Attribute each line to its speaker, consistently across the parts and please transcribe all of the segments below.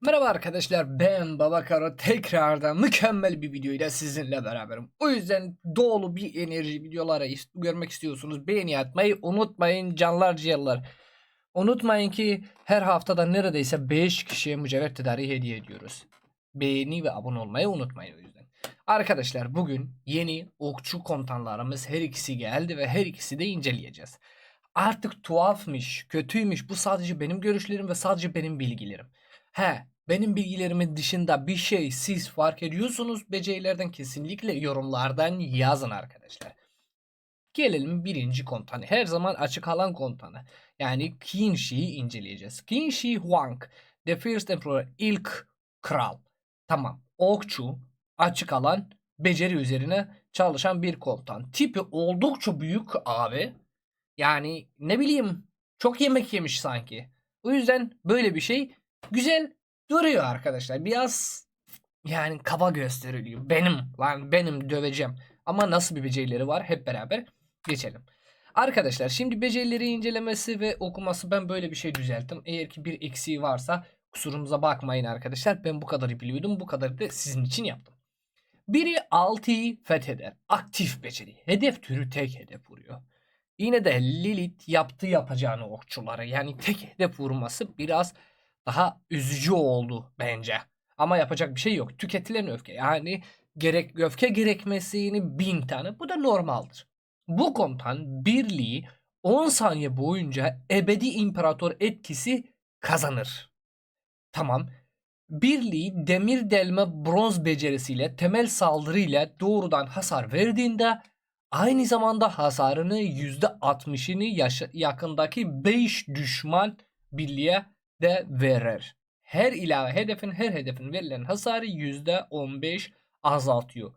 Speaker 1: Merhaba arkadaşlar ben Baba Karo tekrardan mükemmel bir videoyla sizinle beraberim. O yüzden dolu bir enerji videoları görmek istiyorsunuz. Beğeni atmayı unutmayın canlar ciğerler. Unutmayın ki her haftada neredeyse 5 kişiye mücevher tedariği hediye ediyoruz. Beğeni ve abone olmayı unutmayın o yüzden. Arkadaşlar bugün yeni okçu komutanlarımız her ikisi geldi ve her ikisi de inceleyeceğiz. Artık tuhafmış, kötüymüş bu sadece benim görüşlerim ve sadece benim bilgilerim. He, benim bilgilerimin dışında bir şey siz fark ediyorsunuz becerilerden kesinlikle yorumlardan yazın arkadaşlar. Gelelim birinci komutanı. Her zaman açık alan komutanı. Yani Qin Shi'yi inceleyeceğiz. Qin Shi Huang, The First Emperor, ilk kral. Tamam, okçu, açık alan, beceri üzerine çalışan bir komutan. Tipi oldukça büyük abi. Yani ne bileyim çok yemek yemiş sanki. O yüzden böyle bir şey güzel duruyor arkadaşlar. Biraz yani kaba gösteriliyor. Benim lan benim döveceğim. Ama nasıl bir becerileri var hep beraber geçelim. Arkadaşlar şimdi becerileri incelemesi ve okuması ben böyle bir şey düzelttim. Eğer ki bir eksiği varsa kusurumuza bakmayın arkadaşlar. Ben bu kadarı biliyordum. Bu kadarı da sizin için yaptım. Biri 6'yı fetheder. Aktif beceri. Hedef türü tek hedef vuruyor. Yine de Lilith yaptı yapacağını okçulara. Yani tek hedef vurması biraz daha üzücü oldu bence. Ama yapacak bir şey yok. Tüketilen öfke yani gerek öfke gerekmesini bin tane. Bu da normaldir. Bu komutan birliği 10 saniye boyunca ebedi imparator etkisi kazanır. Tamam. Birliği demir delme bronz becerisiyle temel saldırıyla doğrudan hasar verdiğinde aynı zamanda hasarını %60'ını yaşa- yakındaki 5 düşman birliğe de verir. Her ilave hedefin her hedefin verilen hasarı %15 azaltıyor.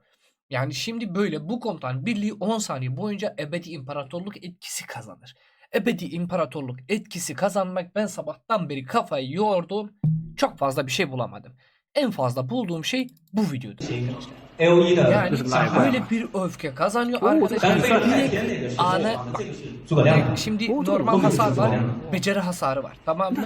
Speaker 1: Yani şimdi böyle bu komutan birliği 10 saniye boyunca ebedi imparatorluk etkisi kazanır. Ebedi imparatorluk etkisi kazanmak ben sabahtan beri kafayı yordum. Çok fazla bir şey bulamadım. En fazla bulduğum şey bu videoda. arkadaşlar.
Speaker 2: LE 的
Speaker 1: ，yani böyle bir öfke kazanıyor arkadaşlar. Direkt
Speaker 2: ana
Speaker 1: bak, şimdi normal hasar var, beceri hasarı var. Tamam mı?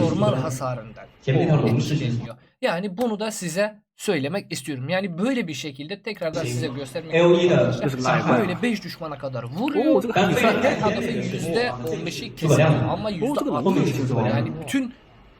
Speaker 1: normal hasarından etkileniyor. Yani bunu da size söylemek istiyorum. Yani böyle bir şekilde tekrardan size göstermek
Speaker 2: istiyorum.
Speaker 1: Böyle 5 düşmana kadar vuruyor.
Speaker 2: Hedefe
Speaker 1: %15'i kesiyor ama %60 yani bütün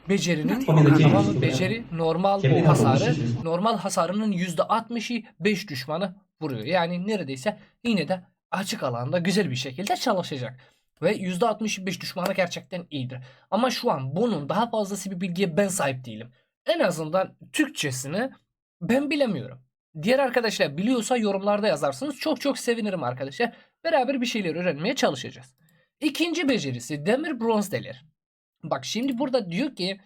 Speaker 1: becerinin
Speaker 2: Bu- bu-
Speaker 1: tamam
Speaker 2: bu-
Speaker 1: mı? beceri normal hasarı normal hasarının yüzde 60'ı 5 düşmanı vuruyor. Yani neredeyse yine de açık alanda güzel bir şekilde çalışacak. Ve yüzde 65 düşmanı gerçekten iyidir. Ama şu an bunun daha fazlası bir bilgiye ben sahip değilim. En azından Türkçesini ben bilemiyorum. Diğer arkadaşlar biliyorsa yorumlarda yazarsınız. Çok çok sevinirim arkadaşlar. Beraber bir şeyler öğrenmeye çalışacağız. İkinci becerisi demir bronz delir. Bak şimdi burada diyor ki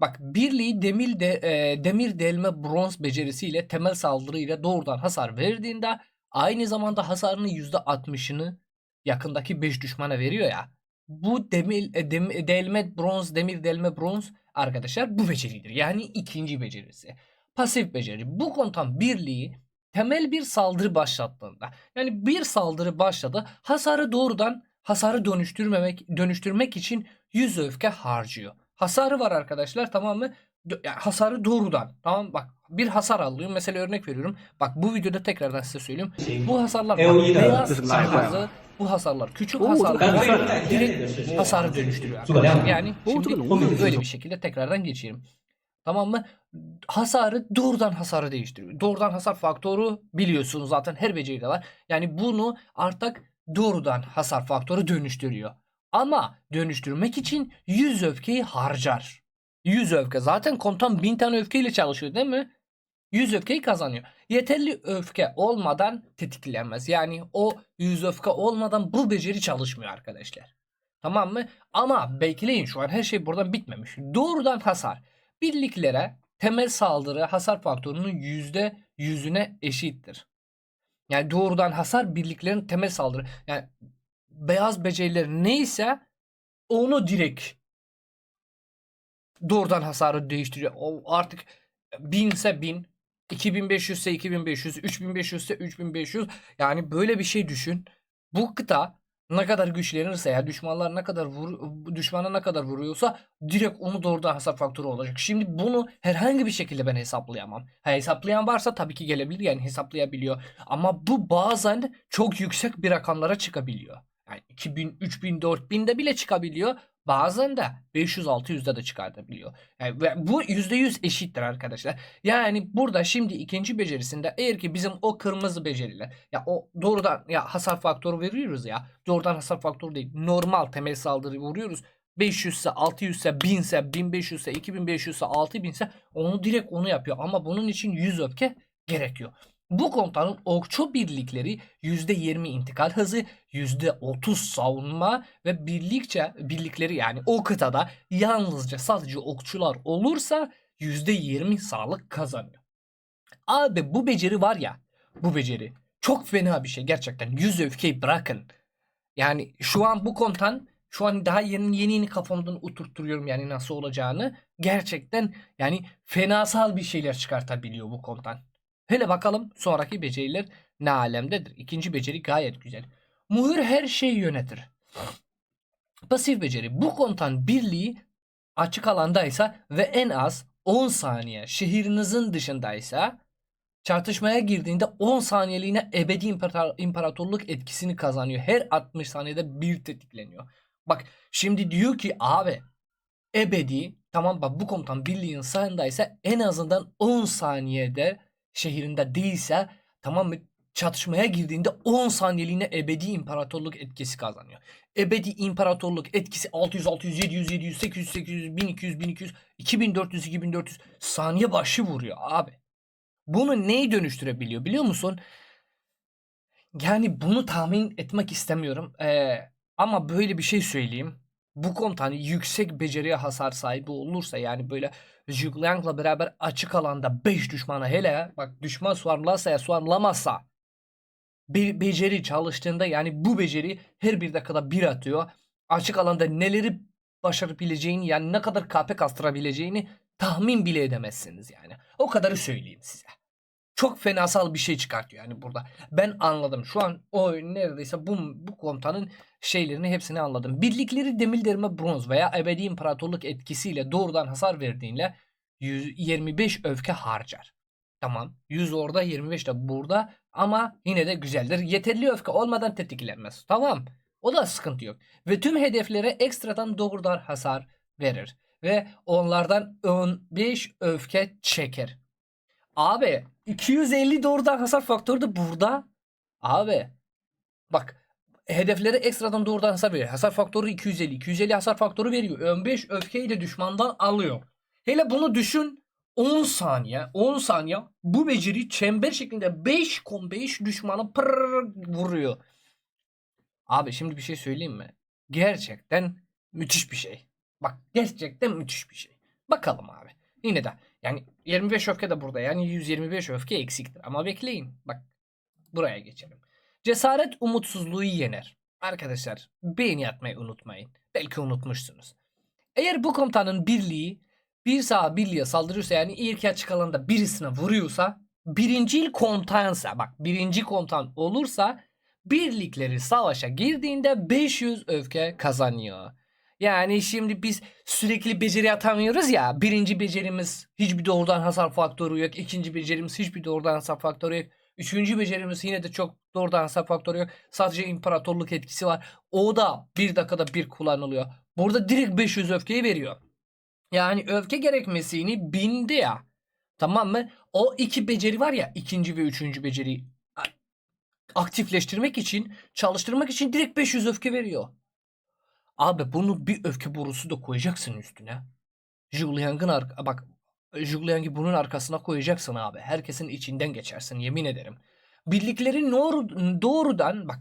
Speaker 1: bak birliği demir de, e, demir delme bronz becerisiyle temel saldırıyla doğrudan hasar verdiğinde aynı zamanda hasarının %60'ını yakındaki 5 düşmana veriyor ya. Bu demir e, dem- delme bronz demir delme bronz arkadaşlar bu beceridir. Yani ikinci becerisi. Pasif beceri. Bu komutan birliği temel bir saldırı başlattığında yani bir saldırı başladı hasarı doğrudan hasarı dönüştürmemek dönüştürmek için 100 öfke harcıyor. Hasarı var arkadaşlar tamam mı? Yani hasarı doğrudan. Tamam bak bir hasar alıyor. Mesela örnek veriyorum. Bak bu videoda tekrardan size söyleyeyim. Bu hasarlar bak, beyaz bu hasarlar küçük hasarlar direkt hasarı dönüştürüyor arkadaşlar.
Speaker 2: Yani
Speaker 1: şimdi böyle bir şekilde tekrardan geçeyim. Tamam mı? Hasarı doğrudan hasarı değiştiriyor. Doğrudan hasar faktörü biliyorsunuz zaten her beceride var. Yani bunu artık doğrudan hasar faktörü dönüştürüyor. Ama dönüştürmek için 100 öfkeyi harcar. 100 öfke. Zaten komutan 1000 tane öfkeyle çalışıyor değil mi? 100 öfkeyi kazanıyor. Yeterli öfke olmadan tetiklenmez. Yani o 100 öfke olmadan bu beceri çalışmıyor arkadaşlar. Tamam mı? Ama bekleyin şu an her şey buradan bitmemiş. Doğrudan hasar. Birliklere temel saldırı hasar faktörünün yüzde yüzüne eşittir. Yani doğrudan hasar birliklerin temel saldırı. Yani beyaz beceriler neyse onu direkt doğrudan hasarı değiştiriyor. O artık 1000 ise 1000, 2500 ise 2500, 3500 ise 3500. Yani böyle bir şey düşün. Bu kıta ne kadar güçlenirse ya düşmanlar ne kadar vur, düşmana ne kadar vuruyorsa direkt onu doğrudan hasar faktörü olacak. Şimdi bunu herhangi bir şekilde ben hesaplayamam. Ha, hesaplayan varsa tabii ki gelebilir yani hesaplayabiliyor. Ama bu bazen çok yüksek bir rakamlara çıkabiliyor. Yani 2000, 3000, 4000'de bile çıkabiliyor. Bazen de 500-600'de de çıkartabiliyor. Yani ve bu %100 eşittir arkadaşlar. Yani burada şimdi ikinci becerisinde eğer ki bizim o kırmızı beceriler ya o doğrudan ya hasar faktörü veriyoruz ya doğrudan hasar faktörü değil normal temel saldırı vuruyoruz. 500 ise 600 ise 1000 ise 1500 ise 2500 ise 6000 ise onu direkt onu yapıyor ama bunun için 100 öfke gerekiyor. Bu komutanın okçu birlikleri %20 intikal hızı, %30 savunma ve birlikçe birlikleri yani o kıtada yalnızca sadece okçular olursa %20 sağlık kazanıyor. Abi bu beceri var ya bu beceri çok fena bir şey gerçekten. Yüz öfkeyi bırakın. Yani şu an bu komutan şu an daha yeni yeni, yeni kafamdan oturtuyorum yani nasıl olacağını. Gerçekten yani fenasal bir şeyler çıkartabiliyor bu komutan. Hele bakalım sonraki beceriler ne alemdedir. İkinci beceri gayet güzel. Muhür her şeyi yönetir. Pasif beceri. Bu komutan birliği açık alandaysa ve en az 10 saniye şehrinizin dışındaysa çatışmaya girdiğinde 10 saniyeliğine ebedi imparator- imparatorluk etkisini kazanıyor. Her 60 saniyede bir tetikleniyor. Bak şimdi diyor ki abi ebedi tamam bak bu komutan birliğin sağındaysa en azından 10 saniyede şehrinde değilse tamam mı çatışmaya girdiğinde 10 saniyeliğine ebedi imparatorluk etkisi kazanıyor. Ebedi imparatorluk etkisi 600 600 700 700 800 800 1200 1200 2400 2400 saniye başı vuruyor abi. Bunu neyi dönüştürebiliyor biliyor musun? Yani bunu tahmin etmek istemiyorum. Ee, ama böyle bir şey söyleyeyim. Bu komutan yüksek beceriye hasar sahibi olursa yani böyle Zhugliang'la beraber açık alanda 5 düşmana hele bak düşman swarmlarsa ya swarmlamazsa bir beceri çalıştığında yani bu beceri her bir dakikada bir atıyor. Açık alanda neleri başarabileceğini yani ne kadar KP kastırabileceğini tahmin bile edemezsiniz yani. O kadarı söyleyeyim size. Çok fenasal bir şey çıkartıyor yani burada. Ben anladım. Şu an o neredeyse bu, bu komutanın şeylerini hepsini anladım. Birlikleri demir derime bronz veya ebedi imparatorluk etkisiyle doğrudan hasar verdiğinde 125 öfke harcar. Tamam. 100 orada 25 de burada ama yine de güzeldir. Yeterli öfke olmadan tetiklenmez. Tamam. O da sıkıntı yok. Ve tüm hedeflere ekstradan doğrudan hasar verir. Ve onlardan 15 öfke çeker. Abi 250 doğrudan hasar faktörü de burada. Abi bak hedeflere ekstradan doğrudan hasar veriyor. Hasar faktörü 250. 250 hasar faktörü veriyor. 15 öfkeyi de düşmandan alıyor. Hele bunu düşün. 10 saniye 10 saniye bu beceri çember şeklinde 5 kon 5 düşmanı pırr vuruyor. Abi şimdi bir şey söyleyeyim mi? Gerçekten müthiş bir şey. Bak gerçekten müthiş bir şey. Bakalım abi. Yine de yani 25 öfke de burada. Yani 125 öfke eksiktir. Ama bekleyin. Bak buraya geçelim. Cesaret umutsuzluğu yener. Arkadaşlar beğeni atmayı unutmayın. Belki unutmuşsunuz. Eğer bu komutanın birliği bir sağa birliğe saldırıyorsa yani ilk açık alanda birisine vuruyorsa birinci komutansa bak birinci komutan olursa birlikleri savaşa girdiğinde 500 öfke kazanıyor. Yani şimdi biz sürekli beceri atamıyoruz ya. Birinci becerimiz hiçbir doğrudan hasar faktörü yok. İkinci becerimiz hiçbir doğrudan hasar faktörü yok. Üçüncü becerimiz yine de çok doğrudan hasar faktörü yok. Sadece imparatorluk etkisi var. O da bir dakikada bir kullanılıyor. Burada direkt 500 öfkeyi veriyor. Yani öfke gerekmesini bindi ya. Tamam mı? O iki beceri var ya ikinci ve üçüncü beceriyi aktifleştirmek için çalıştırmak için direkt 500 öfke veriyor. Abi bunu bir öfke borusu da koyacaksın üstüne. Julian'ın arka bak Julian'ı bunun arkasına koyacaksın abi. Herkesin içinden geçersin yemin ederim. Birlikleri nor- doğrudan bak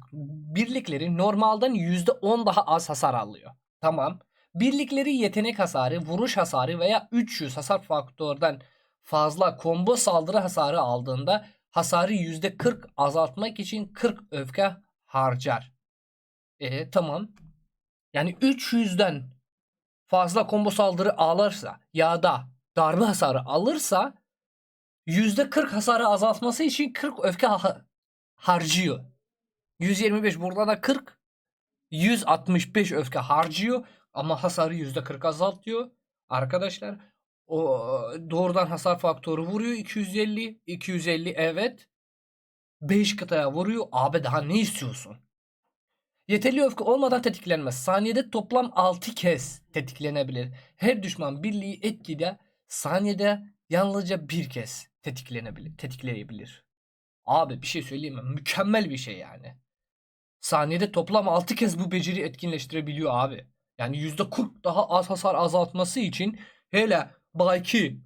Speaker 1: birlikleri normalden %10 daha az hasar alıyor. Tamam. Birlikleri yetenek hasarı, vuruş hasarı veya 300 hasar faktörden fazla combo saldırı hasarı aldığında hasarı %40 azaltmak için 40 öfke harcar. E tamam. Yani 300'den fazla combo saldırı alırsa ya da darbe hasarı alırsa %40 hasarı azaltması için 40 öfke ha- harcıyor. 125 burada da 40 165 öfke harcıyor ama hasarı %40 azaltıyor. Arkadaşlar o doğrudan hasar faktörü vuruyor 250 250 evet 5 kıtaya vuruyor. Abi daha ne istiyorsun? Yeterli öfke olmadan tetiklenmez. Saniyede toplam 6 kez tetiklenebilir. Her düşman birliği etkide saniyede yalnızca bir kez tetiklenebilir, tetikleyebilir. Abi bir şey söyleyeyim mi? Mükemmel bir şey yani. Saniyede toplam 6 kez bu beceri etkinleştirebiliyor abi. Yani %40 daha az hasar azaltması için hele belki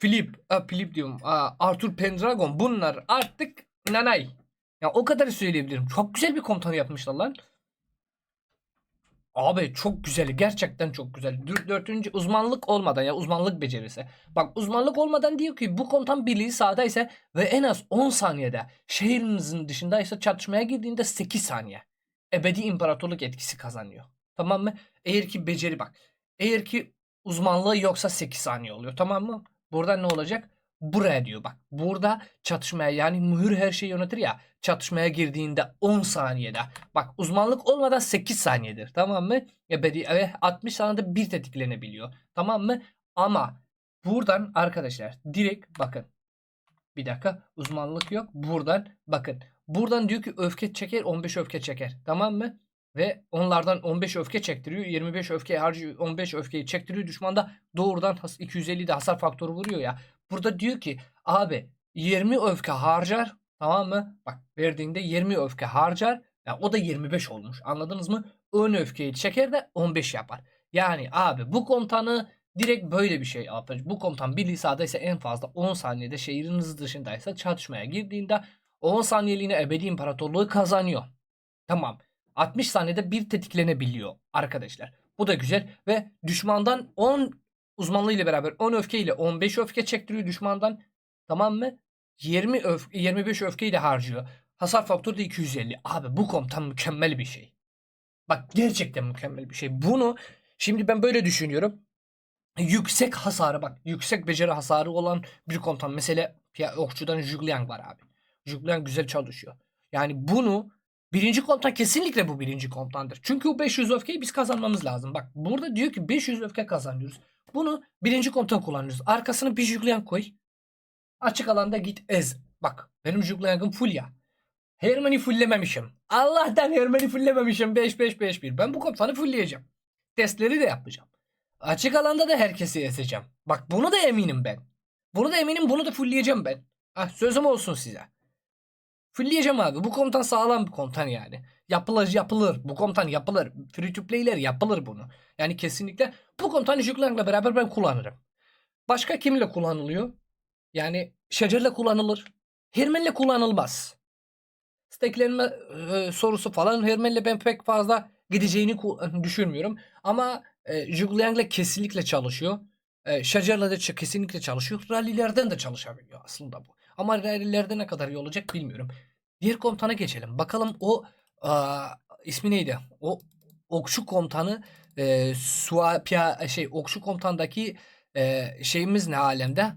Speaker 1: Philip, a, Philip diyorum. a, Arthur Pendragon bunlar artık nanay. Ya o kadar söyleyebilirim. Çok güzel bir komutan yapmışlar lan. Abi çok güzel. Gerçekten çok güzel. Dör- Dördüncü uzmanlık olmadan ya uzmanlık becerisi. Bak uzmanlık olmadan diyor ki bu komutan birliği sahadaysa ve en az 10 saniyede şehrinizin dışındaysa çatışmaya girdiğinde 8 saniye. Ebedi imparatorluk etkisi kazanıyor. Tamam mı? Eğer ki beceri bak. Eğer ki uzmanlığı yoksa 8 saniye oluyor. Tamam mı? Burada ne olacak? Buraya diyor bak. Burada çatışmaya yani mühür her şeyi yönetir ya. Çatışmaya girdiğinde 10 saniyede. Bak uzmanlık olmadan 8 saniyedir. Tamam mı? Ebedi ve 60 saniyede bir tetiklenebiliyor. Tamam mı? Ama buradan arkadaşlar direkt bakın. Bir dakika uzmanlık yok. Buradan bakın. Buradan diyor ki öfke çeker 15 öfke çeker. Tamam mı? Ve onlardan 15 öfke çektiriyor. 25 öfke harcıyor. 15 öfkeyi çektiriyor. Düşmanda doğrudan has- 250 de hasar faktörü vuruyor ya. Burada diyor ki abi 20 öfke harcar. Tamam mı? Bak verdiğinde 20 öfke harcar. Ya o da 25 olmuş. Anladınız mı? Ön öfkeyi çeker de 15 yapar. Yani abi bu komutanı direkt böyle bir şey yapar. Bu komutan birliği sahadaysa en fazla 10 saniyede şehriniz dışındaysa çatışmaya girdiğinde 10 saniyeliğine ebedi imparatorluğu kazanıyor. Tamam. 60 saniyede bir tetiklenebiliyor arkadaşlar. Bu da güzel ve düşmandan 10 uzmanlığı ile beraber 10 öfke ile 15 öfke çektiriyor düşmandan. Tamam mı? 20 öfke, 25 öfke ile harcıyor. Hasar faktörü de 250. Abi bu komutan mükemmel bir şey. Bak gerçekten mükemmel bir şey. Bunu şimdi ben böyle düşünüyorum. Yüksek hasarı bak yüksek beceri hasarı olan bir komutan. Mesela ya okçudan Zhugliang var abi. Zhugliang güzel çalışıyor. Yani bunu birinci komutan kesinlikle bu birinci komutandır. Çünkü o 500 öfkeyi biz kazanmamız lazım. Bak burada diyor ki 500 öfke kazanıyoruz. Bunu birinci komutan kullanıyoruz. Arkasına bir Zhugliang koy. Açık alanda git ez. Bak benim Zhugliang'ım full ya. Herman'i fulllememişim. Allah'tan Herman'i fulllememişim. 5-5-5-1. Ben bu komutanı fullleyeceğim. Testleri de yapacağım. Açık alanda da herkesi ezeceğim. Bak bunu da eminim ben. Bunu da eminim bunu da fullleyeceğim ben. Ah, sözüm olsun size. Fullleyeceğim abi. Bu komutan sağlam bir komutan yani. Yapılır yapılır. Bu komutan yapılır. Free to play'ler yapılır bunu. Yani kesinlikle bu komutanı Jugland'la beraber ben kullanırım. Başka kimle kullanılıyor? Yani Şecer'le kullanılır. Hermen'le kullanılmaz. Steklenme e, sorusu falan Hermen'le ben pek fazla gideceğini düşünmüyorum. Ama e, Zhugliang'la kesinlikle çalışıyor. E, Şecer'le de ç- kesinlikle çalışıyor. Rally'lerden de çalışabiliyor aslında bu. Ama rallylerde ne kadar iyi olacak bilmiyorum. Diğer komutana geçelim. Bakalım o aa, ismi neydi? O okçu komutanı e, Suapia şey okçu komutandaki e, şeyimiz ne alemde?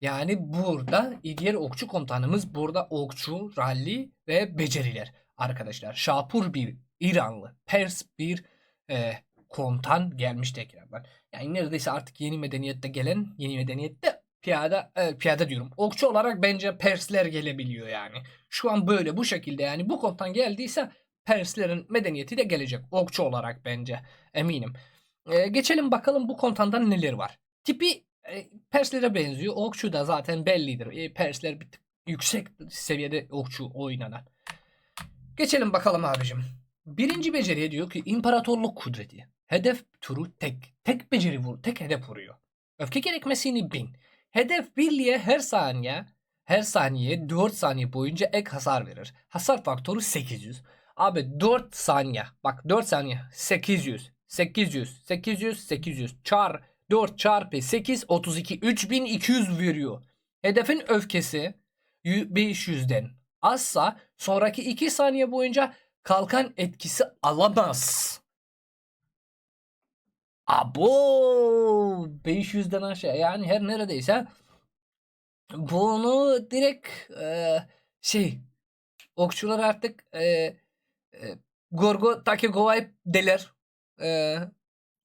Speaker 1: Yani burada diğer okçu komutanımız burada okçu, rally ve beceriler arkadaşlar. Şapur bir İranlı, Pers bir e, komutan gelmiş tekrardan. Yani neredeyse artık yeni medeniyette gelen yeni medeniyette piyada e, piyada diyorum. Okçu olarak bence Persler gelebiliyor yani. Şu an böyle bu şekilde yani bu komutan geldiyse Perslerin medeniyeti de gelecek okçu olarak bence eminim. E, geçelim bakalım bu komutandan neler var. Tipi e, Perslere benziyor. Okçu da zaten bellidir. E, Persler bir tık yüksek seviyede okçu oynanan. Geçelim bakalım abicim. Birinci beceriye diyor ki imparatorluk kudreti. Hedef turu tek. Tek beceri vur. Tek hedef vuruyor. Öfke gerekmesini bin. Hedef birliğe her saniye her saniye 4 saniye boyunca ek hasar verir. Hasar faktörü 800. Abi 4 saniye. Bak 4 saniye 800. 800. 800. 800. Çar 4 çarpı 8 32 3200 veriyor. Hedefin öfkesi 500'den azsa sonraki 2 saniye boyunca kalkan etkisi alamaz. Abo 500'den aşağı yani her neredeyse bunu direkt e, şey okçular artık e, e, Gorgo Takegova'yı deler. Ee,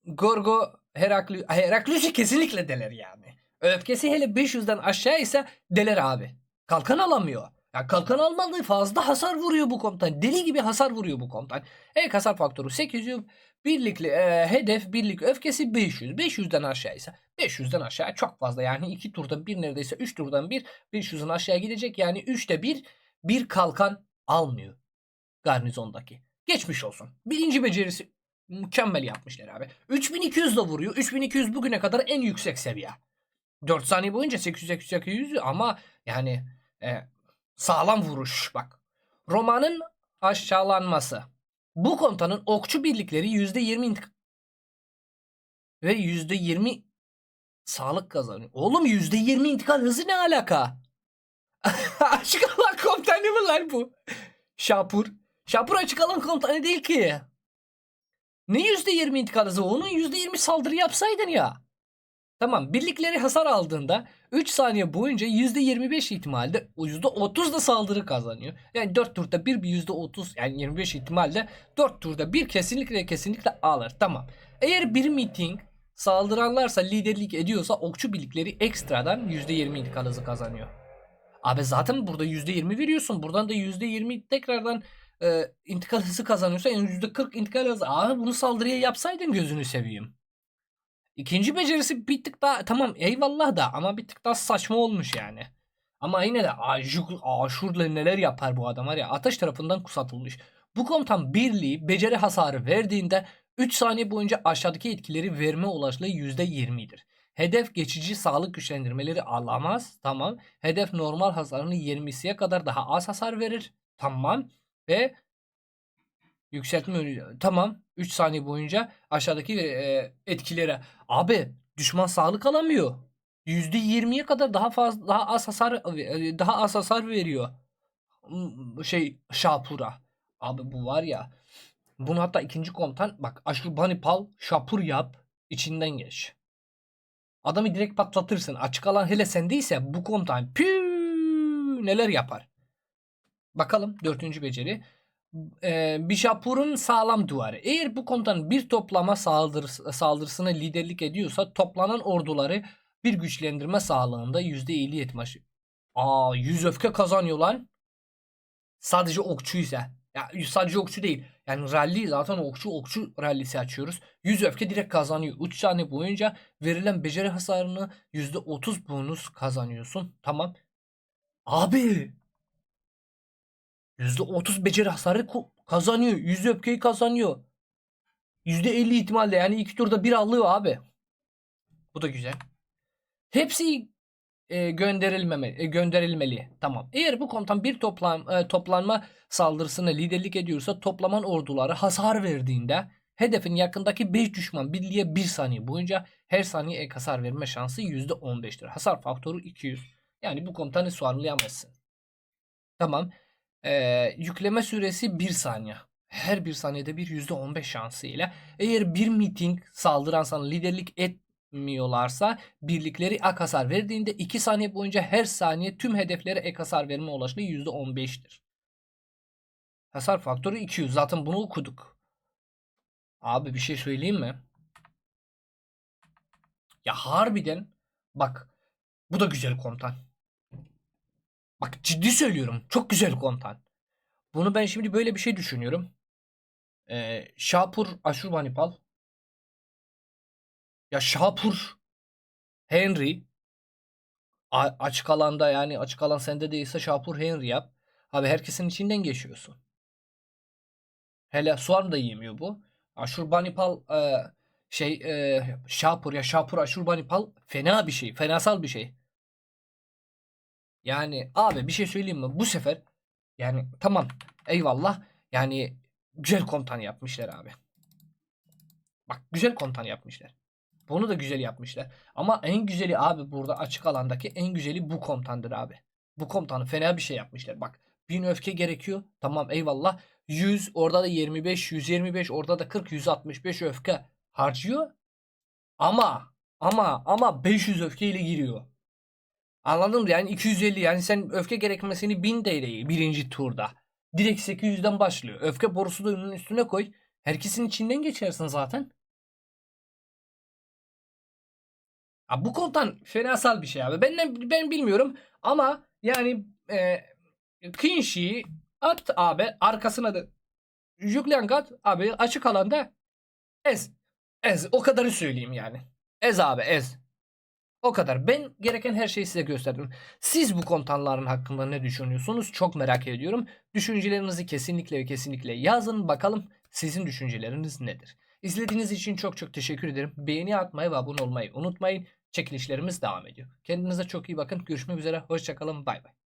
Speaker 1: Gorgo Herakli Heraklius'u kesinlikle deler yani. Öfkesi hele 500'den aşağı ise deler abi. Kalkan alamıyor. Ya kalkan almadığı fazla hasar vuruyor bu komutan. Deli gibi hasar vuruyor bu komutan. Ek hasar faktörü 800. Birlikli e, hedef birlik öfkesi 500. 500'den aşağı ise 500'den aşağı çok fazla. Yani 2 turdan bir neredeyse 3 turdan bir 500'den aşağı gidecek. Yani 3'te 1 bir kalkan almıyor garnizondaki. Geçmiş olsun. Birinci becerisi mükemmel yapmışlar abi. 3200 de vuruyor. 3200 bugüne kadar en yüksek seviye. 4 saniye boyunca 800 800 ama yani e, sağlam vuruş bak. Romanın aşağılanması. Bu komutanın okçu birlikleri %20 intik- ve %20 sağlık kazanıyor. Oğlum %20 intikal hızı ne alaka? Açık alan komutanı mı lan bu? Şapur. Şapur açık alan komutanı değil ki. Ne %20 intikal hızı? Onun %20 saldırı yapsaydın ya. Tamam birlikleri hasar aldığında 3 saniye boyunca %25 ihtimalle %30 da saldırı kazanıyor. Yani 4 turda bir bir %30 yani 25 ihtimalle 4 turda bir kesinlikle kesinlikle alır. Tamam. Eğer bir meeting saldıranlarsa liderlik ediyorsa okçu birlikleri ekstradan %20 intikal hızı kazanıyor. Abi zaten burada %20 veriyorsun. Buradan da %20 tekrardan e, intikal hızı kazanıyorsa yani %40 intikal hızı. Abi bunu saldırıya yapsaydın gözünü seveyim. İkinci becerisi bir tık daha tamam eyvallah da ama bir tık daha saçma olmuş yani. Ama yine de Aşur, Aşur'la neler yapar bu adam var ya ateş tarafından kusatılmış. Bu komutan birliği beceri hasarı verdiğinde 3 saniye boyunca aşağıdaki etkileri verme olasılığı %20'dir. Hedef geçici sağlık güçlendirmeleri alamaz. Tamam. Hedef normal hasarını 20'siye kadar daha az hasar verir. Tamam. Ve yükseltme önü. Tamam. 3 saniye boyunca aşağıdaki e, etkilere. Abi düşman sağlık alamıyor. %20'ye kadar daha fazla daha az hasar e, daha az hasar veriyor. Hmm, Şey Şapur'a. Abi bu var ya. Bunu hatta ikinci komutan bak Aşurbanipal Şapur yap içinden geç. Adamı direkt patlatırsın. Açık alan hele sendeyse bu komutan püü neler yapar. Bakalım dördüncü beceri. Ee, Bişapur'un sağlam duvarı. Eğer bu komutan bir toplama saldırısı, saldırısına liderlik ediyorsa toplanan orduları bir güçlendirme sağlığında %50 yetmiş. Aa 100 öfke kazanıyor lan. Sadece okçuysa. Ya sadece okçu değil. Yani rally zaten okçu okçu rallisi açıyoruz. 100 öfke direkt kazanıyor. 3 saniye boyunca verilen beceri hasarını %30 bonus kazanıyorsun. Tamam. Abi. %30 beceri hasarı kazanıyor. 100 öfkeyi kazanıyor. %50 ihtimalle yani iki turda bir alıyor abi. Bu da güzel. Hepsi e, gönderilmeme, e, gönderilmeli. Tamam. Eğer bu komutan bir toplam e, toplanma saldırısına liderlik ediyorsa toplaman orduları hasar verdiğinde hedefin yakındaki 5 düşman birliğe 1 saniye boyunca her saniye ek hasar verme şansı %15'tir. Hasar faktörü 200. Yani bu komutanı suarlayamazsın. Tamam. Ee, yükleme süresi 1 saniye. Her bir saniyede bir %15 şansıyla. Eğer bir meeting saldıran sana liderlik etmiyorlarsa birlikleri ek hasar verdiğinde 2 saniye boyunca her saniye tüm hedeflere ek hasar verme olasılığı %15'tir. Hasar faktörü 200. Zaten bunu okuduk. Abi bir şey söyleyeyim mi? Ya harbiden bak bu da güzel komutan. Bak ciddi söylüyorum. Çok güzel komutan. Bunu ben şimdi böyle bir şey düşünüyorum. Ee, Şapur Aşurbanipal. Ya Şapur Henry A- açık alanda yani açık alan sende değilse Şapur Henry yap. Abi herkesin içinden geçiyorsun. Hele Suarm da yemiyor bu. Aşurbanipal e, şey e, Şapur ya Şapur Aşurbanipal fena bir şey. Fenasal bir şey. Yani abi bir şey söyleyeyim mi? Bu sefer yani tamam eyvallah yani güzel komutan yapmışlar abi. Bak güzel komutan yapmışlar. Bunu da güzel yapmışlar. Ama en güzeli abi burada açık alandaki en güzeli bu komutandır abi. Bu komutanı fena bir şey yapmışlar. Bak 1000 öfke gerekiyor. Tamam eyvallah. 100 orada da 25 125 orada da 40 165 öfke harcıyor. Ama ama ama 500 öfkeyle giriyor. Anladın mı? Yani 250 yani sen öfke gerekmesini 1000 TL'yi birinci turda. Direkt 800'den başlıyor. Öfke borusu da önünün üstüne koy. Herkesin içinden geçersin zaten. Abi bu komutan fenasal bir şey abi. Ben, ben bilmiyorum ama yani e, Kinshi'yi at abi arkasına da Jukliang at abi açık alanda ez. Ez. O kadarı söyleyeyim yani. Ez abi ez. O kadar. Ben gereken her şeyi size gösterdim. Siz bu komutanların hakkında ne düşünüyorsunuz? Çok merak ediyorum. Düşüncelerinizi kesinlikle ve kesinlikle yazın. Bakalım sizin düşünceleriniz nedir? İzlediğiniz için çok çok teşekkür ederim. Beğeni atmayı ve abone olmayı unutmayın. Çekilişlerimiz devam ediyor. Kendinize çok iyi bakın. Görüşmek üzere. Hoşçakalın. Bay bay.